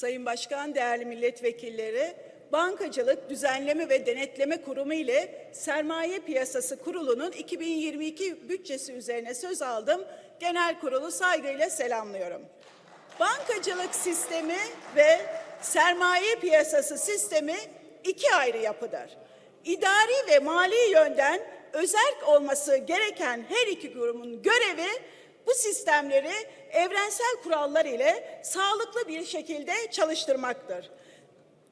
Sayın Başkan, değerli milletvekilleri, Bankacılık Düzenleme ve Denetleme Kurumu ile Sermaye Piyasası Kurulu'nun 2022 bütçesi üzerine söz aldım. Genel kurulu saygıyla selamlıyorum. Bankacılık sistemi ve sermaye piyasası sistemi iki ayrı yapıdır. İdari ve mali yönden özerk olması gereken her iki kurumun görevi bu sistemleri evrensel kurallar ile sağlıklı bir şekilde çalıştırmaktır.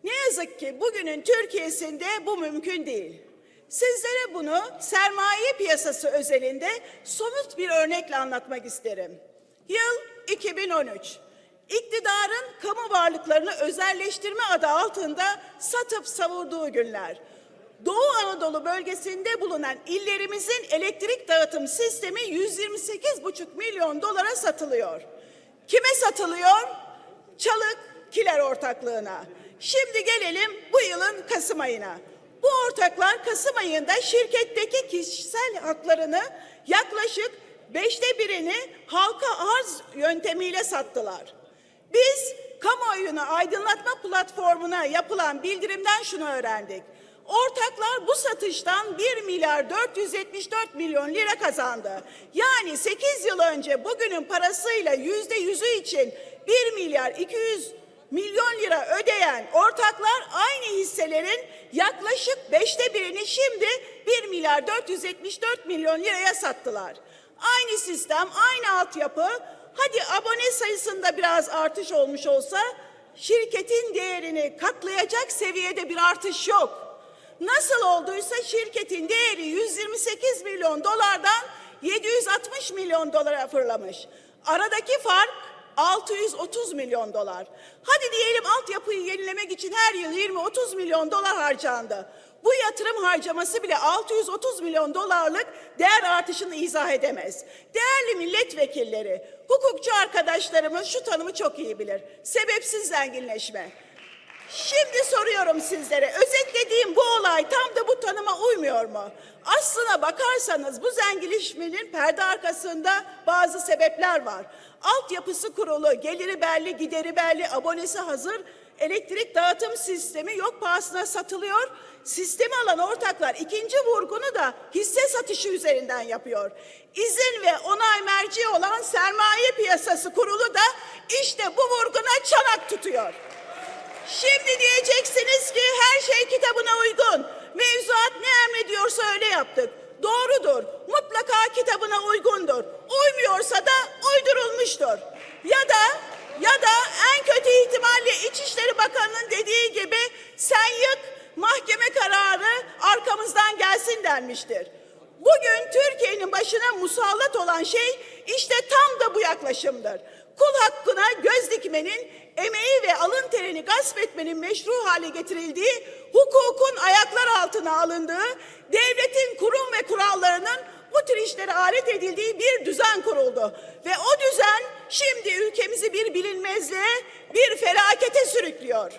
Ne yazık ki bugünün Türkiye'sinde bu mümkün değil. Sizlere bunu sermaye piyasası özelinde somut bir örnekle anlatmak isterim. Yıl 2013. İktidarın kamu varlıklarını özelleştirme adı altında satıp savurduğu günler. Doğu Anadolu bölgesinde bulunan illerimizin elektrik dağıtım sistemi 128,5 milyon dolara satılıyor. Kime satılıyor? Çalık Kiler ortaklığına. Şimdi gelelim bu yılın Kasım ayına. Bu ortaklar Kasım ayında şirketteki kişisel haklarını yaklaşık beşte birini halka arz yöntemiyle sattılar. Biz kamuoyunu aydınlatma platformuna yapılan bildirimden şunu öğrendik. Ortaklar bu satıştan 1 milyar 474 milyon lira kazandı. Yani 8 yıl önce bugünün parasıyla yüzde yüzü için 1 milyar 200 milyon lira ödeyen ortaklar aynı hisselerin yaklaşık beşte birini şimdi 1 milyar 474 milyon liraya sattılar. Aynı sistem, aynı altyapı, hadi abone sayısında biraz artış olmuş olsa şirketin değerini katlayacak seviyede bir artış yok. Nasıl olduysa şirketin değeri 128 milyon dolardan 760 milyon dolara fırlamış. Aradaki fark 630 milyon dolar. Hadi diyelim altyapıyı yenilemek için her yıl 20-30 milyon dolar harcandı. Bu yatırım harcaması bile 630 milyon dolarlık değer artışını izah edemez. Değerli milletvekilleri, hukukçu arkadaşlarımız şu tanımı çok iyi bilir. Sebepsiz zenginleşme. Şimdi soruyorum sizlere, özetlediğim bu olay tam da bu tanıma uymuyor mu? Aslına bakarsanız bu zenginleşmenin perde arkasında bazı sebepler var. Altyapısı kurulu, geliri belli, gideri belli, abonesi hazır, elektrik dağıtım sistemi yok pahasına satılıyor. Sistemi alan ortaklar ikinci vurgunu da hisse satışı üzerinden yapıyor. İzin ve onay merci olan sermaye piyasası kurulu da işte bu vurguna çanak tutuyor. Şimdi diyeceksiniz ki her şey kitabına uygun. Mevzuat ne emrediyorsa öyle yaptık. Doğrudur. Mutlaka kitabına uygundur. Uymuyorsa da uydurulmuştur. Ya da ya da en kötü ihtimalle İçişleri Bakanı'nın dediği gibi sen yık mahkeme kararı arkamızdan gelsin denmiştir. Bugün Türkiye'nin başına musallat olan şey işte tam da bu yaklaşımdır. Kul hakkına göz dikmenin, emeği ve alın terini gasp etmenin meşru hale getirildiği, hukukun ayaklar altına alındığı, devletin kurum ve kurallarının bu tür işlere alet edildiği bir düzen kuruldu. Ve o düzen şimdi ülkemizi bir bilinmezliğe, bir felakete sürüklüyor.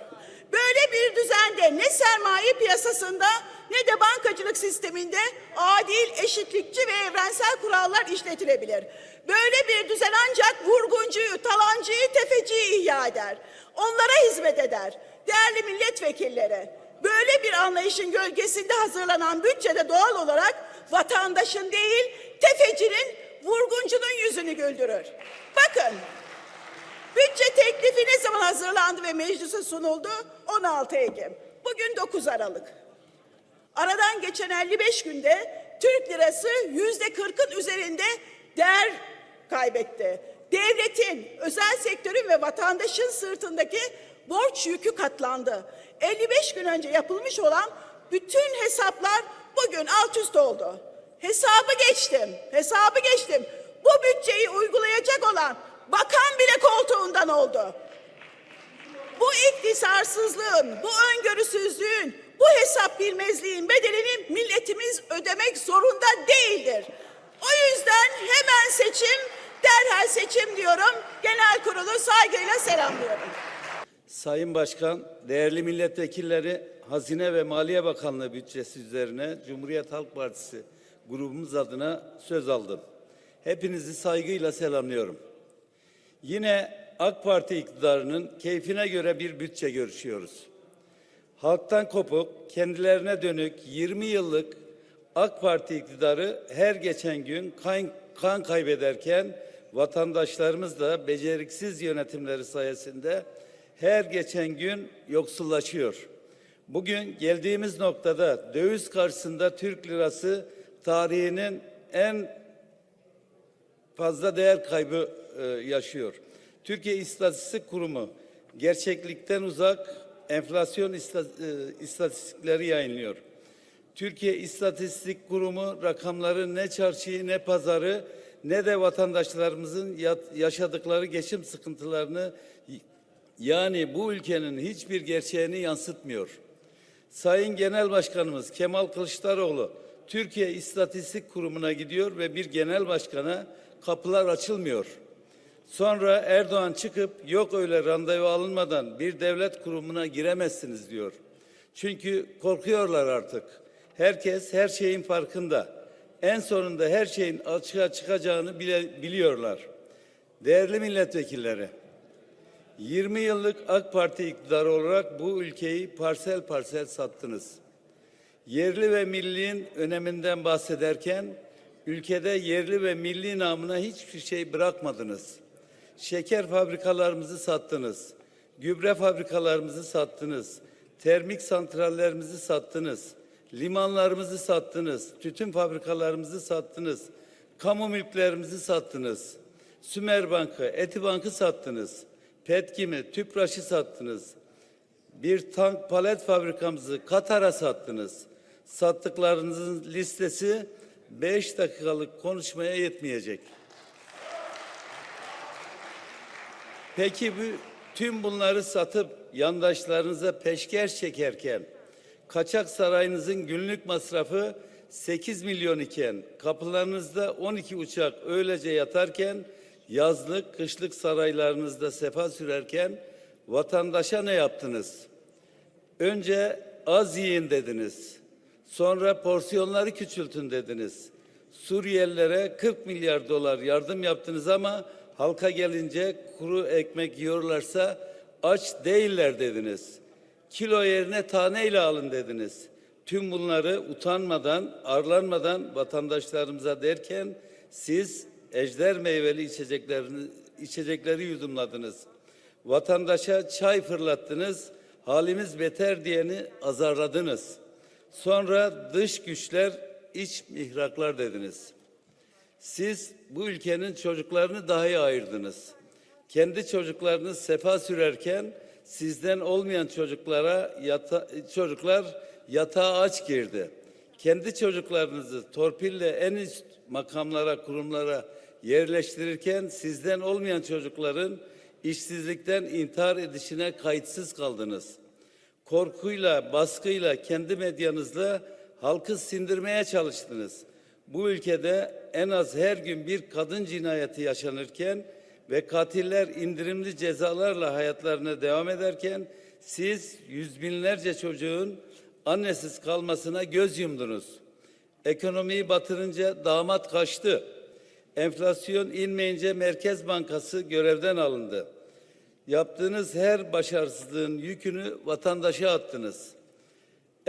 Böyle bir düzende ne sermaye piyasasında ne de bankacılık sisteminde adil, eşitlikçi ve evrensel kurallar işletilebilir. Böyle bir düzen ancak vurguncuyu, talancıyı, tefeciyi ihya eder. Onlara hizmet eder. Değerli milletvekilleri, böyle bir anlayışın gölgesinde hazırlanan bütçede doğal olarak vatandaşın değil, tefecinin, vurguncunun yüzünü güldürür. Bakın, Bütçe teklifi ne zaman hazırlandı ve meclise sunuldu? 16 Ekim. Bugün 9 Aralık. Aradan geçen 55 günde Türk lirası yüzde 40'ın üzerinde değer kaybetti. Devletin, özel sektörün ve vatandaşın sırtındaki borç yükü katlandı. 55 gün önce yapılmış olan bütün hesaplar bugün alt üst oldu. Hesabı geçtim, hesabı geçtim. Bu bütçeyi uygulayacak olan bakan bile koltuğundan oldu. Bu iktisarsızlığın, bu öngörüsüzlüğün, bu hesap bilmezliğin bedelini milletimiz ödemek zorunda değildir. O yüzden hemen seçim, derhal seçim diyorum. Genel kurulu saygıyla selamlıyorum. Sayın Başkan, değerli milletvekilleri, Hazine ve Maliye Bakanlığı bütçesi üzerine Cumhuriyet Halk Partisi grubumuz adına söz aldım. Hepinizi saygıyla selamlıyorum. Yine AK Parti iktidarının keyfine göre bir bütçe görüşüyoruz. Halktan kopuk, kendilerine dönük 20 yıllık AK Parti iktidarı her geçen gün kan, kan kaybederken vatandaşlarımız da beceriksiz yönetimleri sayesinde her geçen gün yoksullaşıyor. Bugün geldiğimiz noktada döviz karşısında Türk lirası tarihinin en fazla değer kaybı e, yaşıyor. Türkiye İstatistik Kurumu gerçeklikten uzak enflasyon e, istatistikleri yayınlıyor. Türkiye İstatistik Kurumu rakamları ne çarşıyı ne pazarı ne de vatandaşlarımızın ya- yaşadıkları geçim sıkıntılarını yani bu ülkenin hiçbir gerçeğini yansıtmıyor. Sayın Genel Başkanımız Kemal Kılıçdaroğlu Türkiye İstatistik Kurumu'na gidiyor ve bir genel başkana kapılar açılmıyor. Sonra Erdoğan çıkıp yok öyle randevu alınmadan bir devlet kurumuna giremezsiniz diyor. Çünkü korkuyorlar artık. Herkes her şeyin farkında. En sonunda her şeyin açığa çıkacağını bile biliyorlar. Değerli milletvekilleri, 20 yıllık AK Parti iktidarı olarak bu ülkeyi parsel parsel sattınız. Yerli ve milliğin öneminden bahsederken ülkede yerli ve milli namına hiçbir şey bırakmadınız. Şeker fabrikalarımızı sattınız. Gübre fabrikalarımızı sattınız. Termik santrallerimizi sattınız. Limanlarımızı sattınız. Tütün fabrikalarımızı sattınız. Kamu mülklerimizi sattınız. Sümer Bankı, Eti Bankı sattınız. Petkim'i, Tüpraş'ı sattınız. Bir tank palet fabrikamızı Katar'a sattınız. Sattıklarınızın listesi 5 dakikalık konuşmaya yetmeyecek. Peki bu tüm bunları satıp yandaşlarınıza peşkeş çekerken kaçak sarayınızın günlük masrafı 8 milyon iken kapılarınızda 12 uçak öylece yatarken yazlık kışlık saraylarınızda sefa sürerken vatandaşa ne yaptınız? Önce az yiyin dediniz. Sonra porsiyonları küçültün dediniz. Suriyelilere 40 milyar dolar yardım yaptınız ama halka gelince kuru ekmek yiyorlarsa aç değiller dediniz. Kilo yerine taneyle alın dediniz. Tüm bunları utanmadan, arlanmadan vatandaşlarımıza derken siz ejder meyveli içeceklerini, içecekleri yudumladınız. Vatandaşa çay fırlattınız, halimiz beter diyeni azarladınız. Sonra dış güçler, iç mihraklar dediniz. Siz bu ülkenin çocuklarını dahi ayırdınız. Kendi çocuklarınız sefa sürerken sizden olmayan çocuklara yata, çocuklar yatağa aç girdi. Kendi çocuklarınızı torpille en üst makamlara, kurumlara yerleştirirken sizden olmayan çocukların işsizlikten intihar edişine kayıtsız kaldınız. Korkuyla, baskıyla, kendi medyanızla halkı sindirmeye çalıştınız. Bu ülkede en az her gün bir kadın cinayeti yaşanırken ve katiller indirimli cezalarla hayatlarına devam ederken siz yüz binlerce çocuğun annesiz kalmasına göz yumdunuz. Ekonomiyi batırınca damat kaçtı. Enflasyon inmeyince Merkez Bankası görevden alındı. Yaptığınız her başarısızlığın yükünü vatandaşa attınız.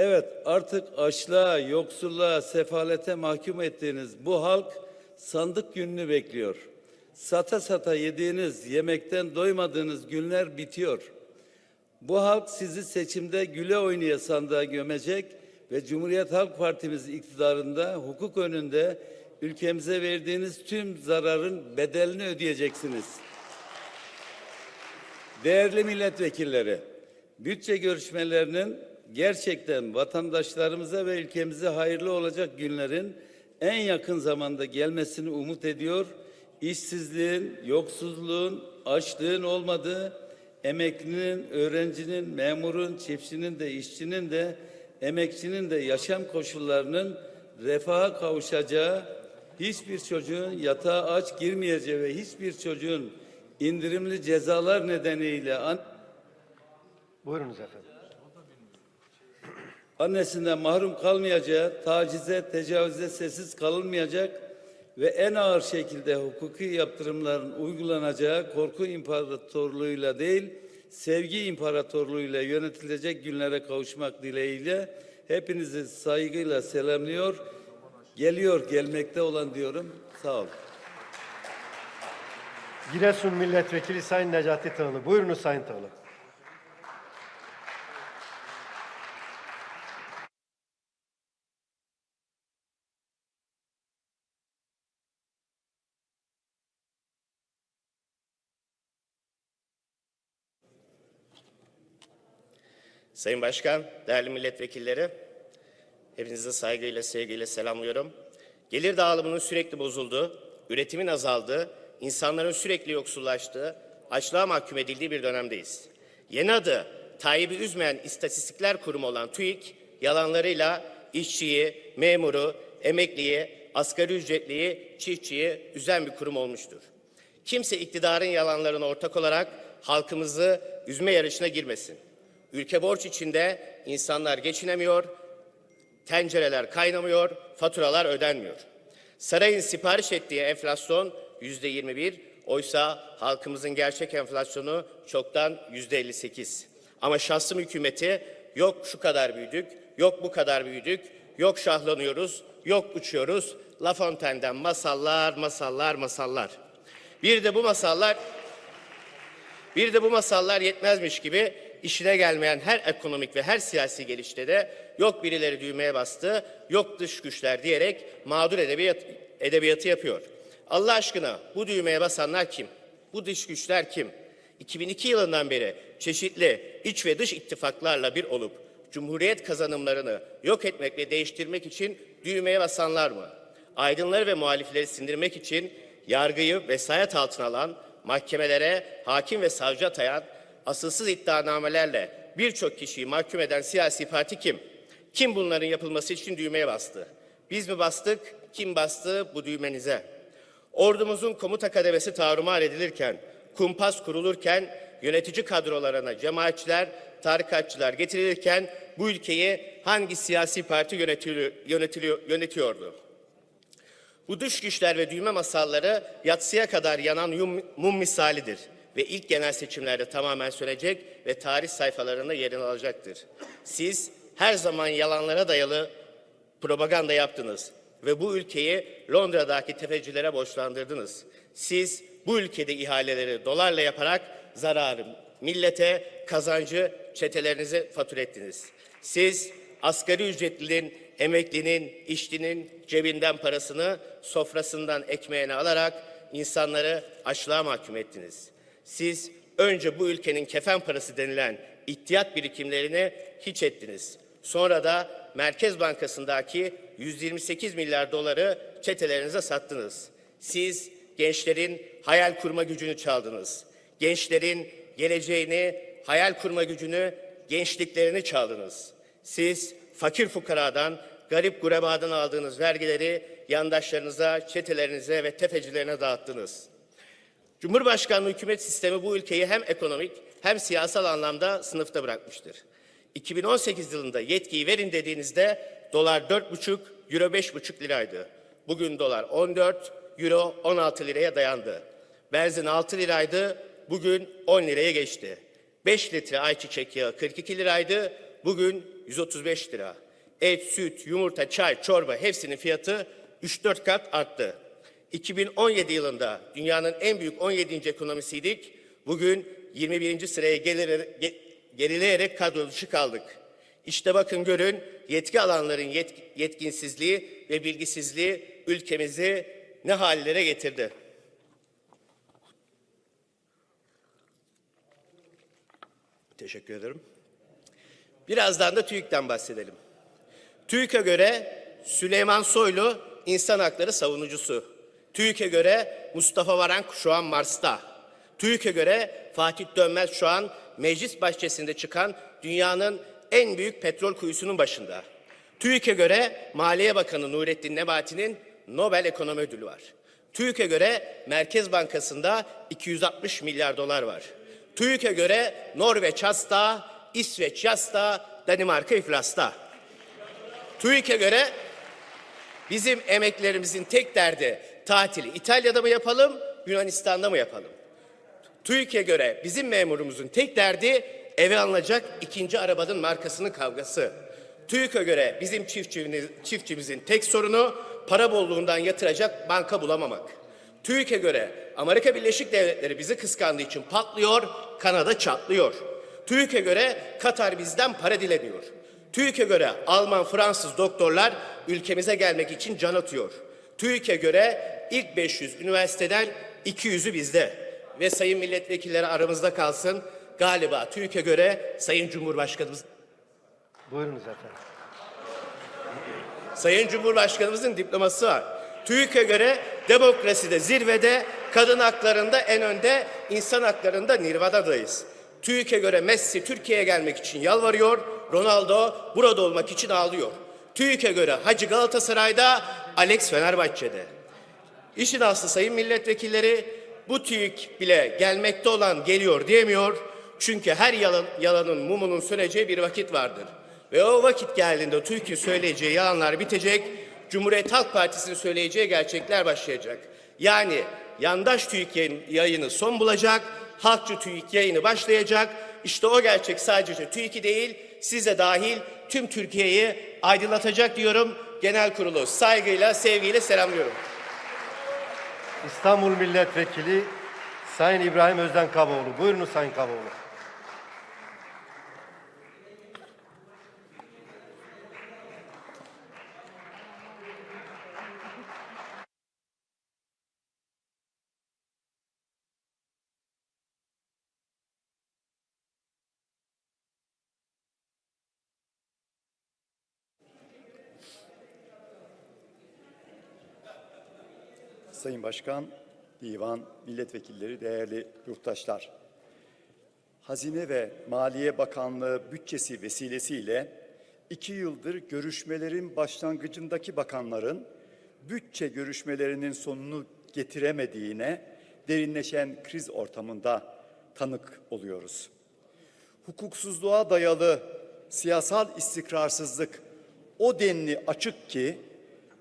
Evet artık açlığa, yoksulluğa, sefalete mahkum ettiğiniz bu halk sandık gününü bekliyor. Sata sata yediğiniz, yemekten doymadığınız günler bitiyor. Bu halk sizi seçimde güle oynaya sandığa gömecek ve Cumhuriyet Halk Partimiz iktidarında hukuk önünde ülkemize verdiğiniz tüm zararın bedelini ödeyeceksiniz. Değerli milletvekilleri, bütçe görüşmelerinin gerçekten vatandaşlarımıza ve ülkemize hayırlı olacak günlerin en yakın zamanda gelmesini umut ediyor. İşsizliğin, yoksulluğun, açlığın olmadığı, emeklinin, öğrencinin, memurun, çiftçinin de, işçinin de, emekçinin de yaşam koşullarının refaha kavuşacağı, hiçbir çocuğun yatağa aç girmeyeceği ve hiçbir çocuğun indirimli cezalar nedeniyle an- Buyurunuz efendim. Annesinden mahrum kalmayacağı, tacize, tecavüze sessiz kalınmayacak ve en ağır şekilde hukuki yaptırımların uygulanacağı korku imparatorluğuyla değil, sevgi imparatorluğuyla yönetilecek günlere kavuşmak dileğiyle hepinizi saygıyla selamlıyor. Geliyor, gelmekte olan diyorum. Sağ olun. Giresun Milletvekili Sayın Necati Tağlı. Buyurunuz Sayın Tağlı. Sayın Başkan, değerli milletvekilleri, hepinizi saygıyla, sevgiyle selamlıyorum. Gelir dağılımının sürekli bozulduğu, üretimin azaldığı, insanların sürekli yoksullaştığı, açlığa mahkum edildiği bir dönemdeyiz. Yeni adı Tayyip'i üzmeyen istatistikler kurumu olan TÜİK, yalanlarıyla işçiyi, memuru, emekliyi, asgari ücretliyi, çiftçiyi üzen bir kurum olmuştur. Kimse iktidarın yalanlarına ortak olarak halkımızı üzme yarışına girmesin. Ülke borç içinde insanlar geçinemiyor, tencereler kaynamıyor, faturalar ödenmiyor. Sarayın sipariş ettiği enflasyon yüzde 21, oysa halkımızın gerçek enflasyonu çoktan yüzde 58. Ama şahsım hükümeti yok şu kadar büyüdük, yok bu kadar büyüdük, yok şahlanıyoruz, yok uçuyoruz. La Fontaine'den masallar, masallar, masallar. Bir de bu masallar bir de bu masallar yetmezmiş gibi işine gelmeyen her ekonomik ve her siyasi gelişte de yok birileri düğmeye bastı, yok dış güçler diyerek mağdur edebiyat, edebiyatı yapıyor. Allah aşkına bu düğmeye basanlar kim? Bu dış güçler kim? 2002 yılından beri çeşitli iç ve dış ittifaklarla bir olup Cumhuriyet kazanımlarını yok etmek ve değiştirmek için düğmeye basanlar mı? Aydınları ve muhalifleri sindirmek için yargıyı vesayet altına alan, mahkemelere hakim ve savcı atayan, asılsız iddianamelerle birçok kişiyi mahkum eden siyasi parti kim? Kim bunların yapılması için düğmeye bastı? Biz mi bastık? Kim bastı bu düğmenize? Ordumuzun komuta kademesi tarumar edilirken, kumpas kurulurken, yönetici kadrolarına cemaatçiler, tarikatçılar getirilirken bu ülkeyi hangi siyasi parti yönetiliyor, yönetiyordu? Bu dış güçler ve düğme masalları yatsıya kadar yanan mum misalidir ve ilk genel seçimlerde tamamen sönecek ve tarih sayfalarında yerini alacaktır. Siz her zaman yalanlara dayalı propaganda yaptınız ve bu ülkeyi Londra'daki tefecilere borçlandırdınız. Siz bu ülkede ihaleleri dolarla yaparak zararı millete, kazancı çetelerinize fatura ettiniz. Siz asgari ücretlinin, emeklinin, işçinin cebinden parasını, sofrasından ekmeğini alarak insanları açlığa mahkum ettiniz. Siz önce bu ülkenin kefen parası denilen ihtiyat birikimlerini hiç ettiniz. Sonra da Merkez Bankası'ndaki 128 milyar doları çetelerinize sattınız. Siz gençlerin hayal kurma gücünü çaldınız. Gençlerin geleceğini, hayal kurma gücünü, gençliklerini çaldınız. Siz fakir fukaradan, garip gurebadan aldığınız vergileri yandaşlarınıza, çetelerinize ve tefecilerine dağıttınız. Cumhurbaşkanlığı hükümet sistemi bu ülkeyi hem ekonomik hem siyasal anlamda sınıfta bırakmıştır. 2018 yılında yetkiyi verin dediğinizde dolar 4,5, euro 5,5 liraydı. Bugün dolar 14, euro 16 liraya dayandı. Benzin 6 liraydı, bugün 10 liraya geçti. 5 litre ayçiçek yağı 42 liraydı, bugün 135 lira. Et, süt, yumurta, çay, çorba hepsinin fiyatı 3-4 kat arttı. 2017 yılında dünyanın en büyük 17. ekonomisiydik. Bugün 21. sıraya gelir- ge- gerileyerek kadro dışı kaldık. İşte bakın görün yetki alanların yetk- yetkinsizliği ve bilgisizliği ülkemizi ne hallere getirdi. Teşekkür ederim. Birazdan da TÜİK'ten bahsedelim. TÜİK'e göre Süleyman Soylu insan hakları savunucusu. TÜİK'e göre Mustafa Varank şu an Mars'ta. TÜİK'e göre Fatih Dönmez şu an meclis bahçesinde çıkan dünyanın en büyük petrol kuyusunun başında. TÜİK'e göre Maliye Bakanı Nurettin Nebati'nin Nobel Ekonomi Ödülü var. TÜİK'e göre Merkez Bankası'nda 260 milyar dolar var. TÜİK'e göre Norveç hasta, İsveç yasta, Danimarka iflasta. TÜİK'e göre bizim emeklerimizin tek derdi tatili İtalya'da mı yapalım, Yunanistan'da mı yapalım? TÜİK'e göre bizim memurumuzun tek derdi eve alınacak ikinci arabanın markasının kavgası. TÜİK'e göre bizim çiftçimiz, çiftçimizin tek sorunu para bolluğundan yatıracak banka bulamamak. TÜİK'e göre Amerika Birleşik Devletleri bizi kıskandığı için patlıyor, Kanada çatlıyor. TÜİK'e göre Katar bizden para dileniyor. TÜİK'e göre Alman, Fransız doktorlar ülkemize gelmek için can atıyor. TÜİK'e göre ilk 500 üniversiteden 200'ü bizde. Ve sayın milletvekilleri aramızda kalsın. Galiba TÜİK'e göre Sayın Cumhurbaşkanımız Buyurunuz efendim. Sayın Cumhurbaşkanımızın diploması var. TÜİK'e göre demokraside zirvede, kadın haklarında en önde, insan haklarında nirvanadayız. TÜİK'e göre Messi Türkiye'ye gelmek için yalvarıyor, Ronaldo burada olmak için ağlıyor. TÜİK'e göre Hacı Galatasaray'da, Alex Fenerbahçe'de. İşin aslı sayın milletvekilleri bu TÜİK bile gelmekte olan geliyor diyemiyor. Çünkü her yalan, yalanın mumunun söneceği bir vakit vardır. Ve o vakit geldiğinde TÜİK'in söyleyeceği yalanlar bitecek. Cumhuriyet Halk Partisi'nin söyleyeceği gerçekler başlayacak. Yani yandaş TÜİK yayın- yayını son bulacak. Halkçı TÜİK yayını başlayacak. İşte o gerçek sadece TÜİK'i değil size dahil tüm Türkiye'yi aydınlatacak diyorum. Genel kurulu saygıyla, sevgiyle selamlıyorum. İstanbul Milletvekili Sayın İbrahim Özden Kaboğlu. Buyurunuz Sayın Kaboğlu. Sayın Başkan, Divan, milletvekilleri, değerli yurttaşlar. Hazine ve Maliye Bakanlığı bütçesi vesilesiyle iki yıldır görüşmelerin başlangıcındaki bakanların bütçe görüşmelerinin sonunu getiremediğine derinleşen kriz ortamında tanık oluyoruz. Hukuksuzluğa dayalı siyasal istikrarsızlık o denli açık ki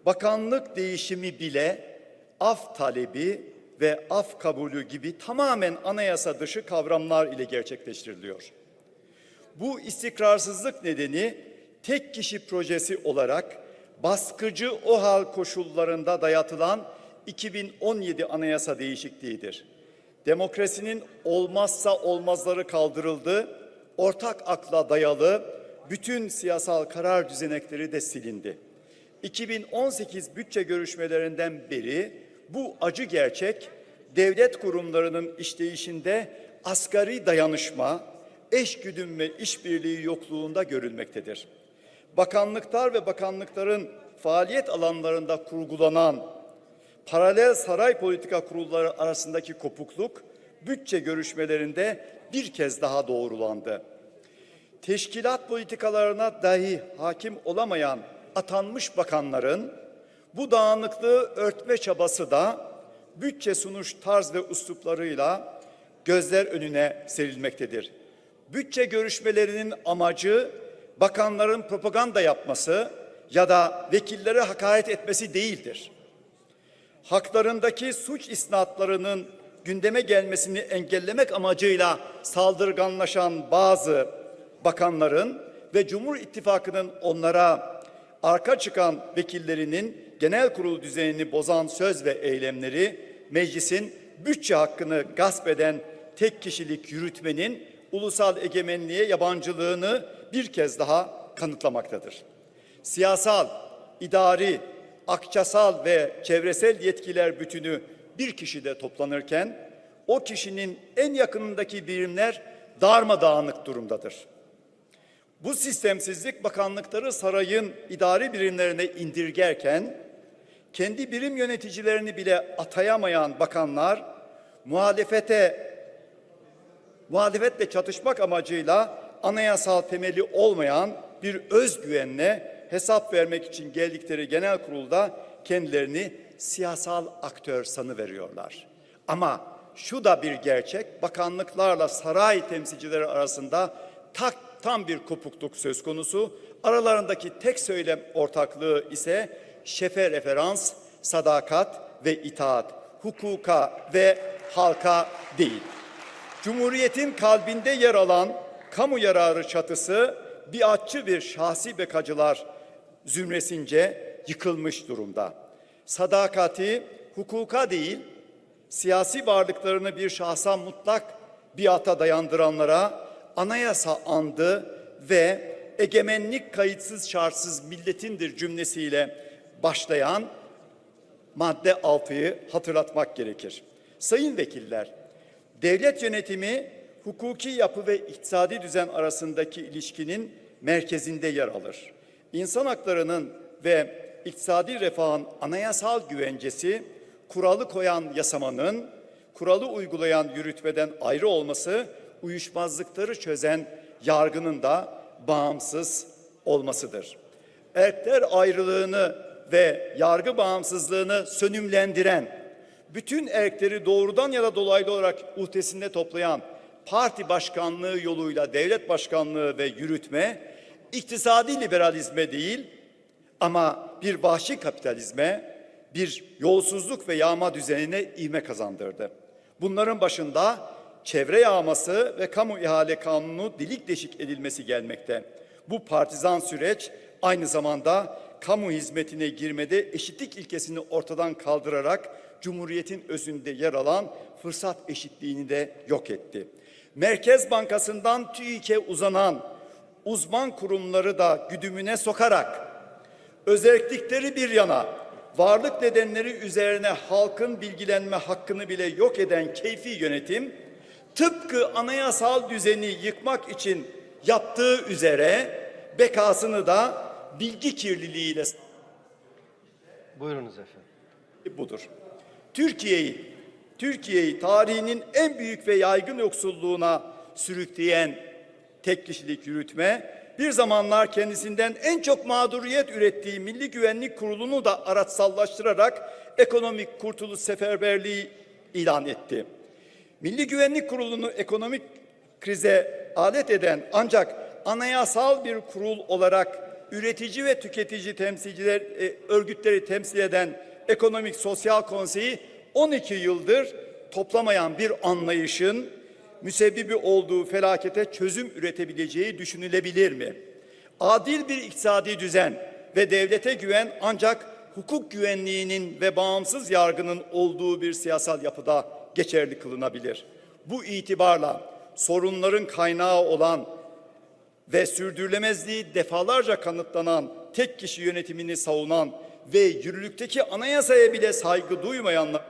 bakanlık değişimi bile af talebi ve af kabulü gibi tamamen anayasa dışı kavramlar ile gerçekleştiriliyor. Bu istikrarsızlık nedeni tek kişi projesi olarak baskıcı OHAL koşullarında dayatılan 2017 anayasa değişikliğidir. Demokrasinin olmazsa olmazları kaldırıldı, ortak akla dayalı bütün siyasal karar düzenekleri de silindi. 2018 bütçe görüşmelerinden beri bu acı gerçek devlet kurumlarının işleyişinde asgari dayanışma, eşgüdüm ve işbirliği yokluğunda görülmektedir. Bakanlıklar ve bakanlıkların faaliyet alanlarında kurgulanan paralel saray politika kurulları arasındaki kopukluk bütçe görüşmelerinde bir kez daha doğrulandı. Teşkilat politikalarına dahi hakim olamayan atanmış bakanların bu dağınıklığı örtme çabası da bütçe sunuş tarz ve üsluplarıyla gözler önüne serilmektedir. Bütçe görüşmelerinin amacı bakanların propaganda yapması ya da vekillere hakaret etmesi değildir. Haklarındaki suç isnatlarının gündeme gelmesini engellemek amacıyla saldırganlaşan bazı bakanların ve Cumhur İttifakı'nın onlara arka çıkan vekillerinin genel kurul düzenini bozan söz ve eylemleri meclisin bütçe hakkını gasp eden tek kişilik yürütmenin ulusal egemenliğe yabancılığını bir kez daha kanıtlamaktadır. Siyasal, idari, akçasal ve çevresel yetkiler bütünü bir kişide toplanırken o kişinin en yakınındaki birimler darmadağınık durumdadır. Bu sistemsizlik bakanlıkları sarayın idari birimlerine indirgerken kendi birim yöneticilerini bile atayamayan bakanlar muhalefete muhalefetle çatışmak amacıyla anayasal temeli olmayan bir özgüvenle hesap vermek için geldikleri genel kurulda kendilerini siyasal aktör sanıveriyorlar. Ama şu da bir gerçek, bakanlıklarla saray temsilcileri arasında tak, tam bir kopukluk söz konusu. Aralarındaki tek söylem ortaklığı ise şefe referans, sadakat ve itaat, hukuka ve halka değil. Cumhuriyetin kalbinde yer alan kamu yararı çatısı biatçı bir şahsi bekacılar zümresince yıkılmış durumda. Sadakati hukuka değil, siyasi varlıklarını bir şahsa mutlak biata dayandıranlara anayasa andı ve egemenlik kayıtsız şartsız milletindir cümlesiyle başlayan madde 6'yı hatırlatmak gerekir. Sayın vekiller, devlet yönetimi hukuki yapı ve iktisadi düzen arasındaki ilişkinin merkezinde yer alır. İnsan haklarının ve iktisadi refahın anayasal güvencesi, kuralı koyan yasamanın, kuralı uygulayan yürütmeden ayrı olması, uyuşmazlıkları çözen yargının da bağımsız olmasıdır. Erkler ayrılığını ve yargı bağımsızlığını sönümlendiren, bütün erkleri doğrudan ya da dolaylı olarak uhdesinde toplayan parti başkanlığı yoluyla devlet başkanlığı ve yürütme, iktisadi liberalizme değil ama bir vahşi kapitalizme, bir yolsuzluk ve yağma düzenine ivme kazandırdı. Bunların başında çevre yağması ve kamu ihale kanunu delik deşik edilmesi gelmekte. Bu partizan süreç aynı zamanda kamu hizmetine girmede eşitlik ilkesini ortadan kaldırarak Cumhuriyet'in özünde yer alan fırsat eşitliğini de yok etti. Merkez Bankası'ndan TÜİK'e uzanan uzman kurumları da güdümüne sokarak özellikleri bir yana varlık nedenleri üzerine halkın bilgilenme hakkını bile yok eden keyfi yönetim tıpkı anayasal düzeni yıkmak için yaptığı üzere bekasını da bilgi kirliliğiyle Buyurunuz efendim. budur. Türkiye'yi Türkiye'yi tarihinin en büyük ve yaygın yoksulluğuna sürükleyen tek kişilik yürütme bir zamanlar kendisinden en çok mağduriyet ürettiği Milli Güvenlik Kurulu'nu da araçsallaştırarak ekonomik kurtuluş seferberliği ilan etti. Milli Güvenlik Kurulu'nu ekonomik krize alet eden ancak anayasal bir kurul olarak üretici ve tüketici temsilciler e, örgütleri temsil eden Ekonomik Sosyal Konseyi 12 yıldır toplamayan bir anlayışın müsebbibi olduğu felakete çözüm üretebileceği düşünülebilir mi? Adil bir iktisadi düzen ve devlete güven ancak hukuk güvenliğinin ve bağımsız yargının olduğu bir siyasal yapıda geçerli kılınabilir. Bu itibarla sorunların kaynağı olan ve sürdürülemezliği defalarca kanıtlanan tek kişi yönetimini savunan ve yürürlükteki anayasaya bile saygı duymayanlar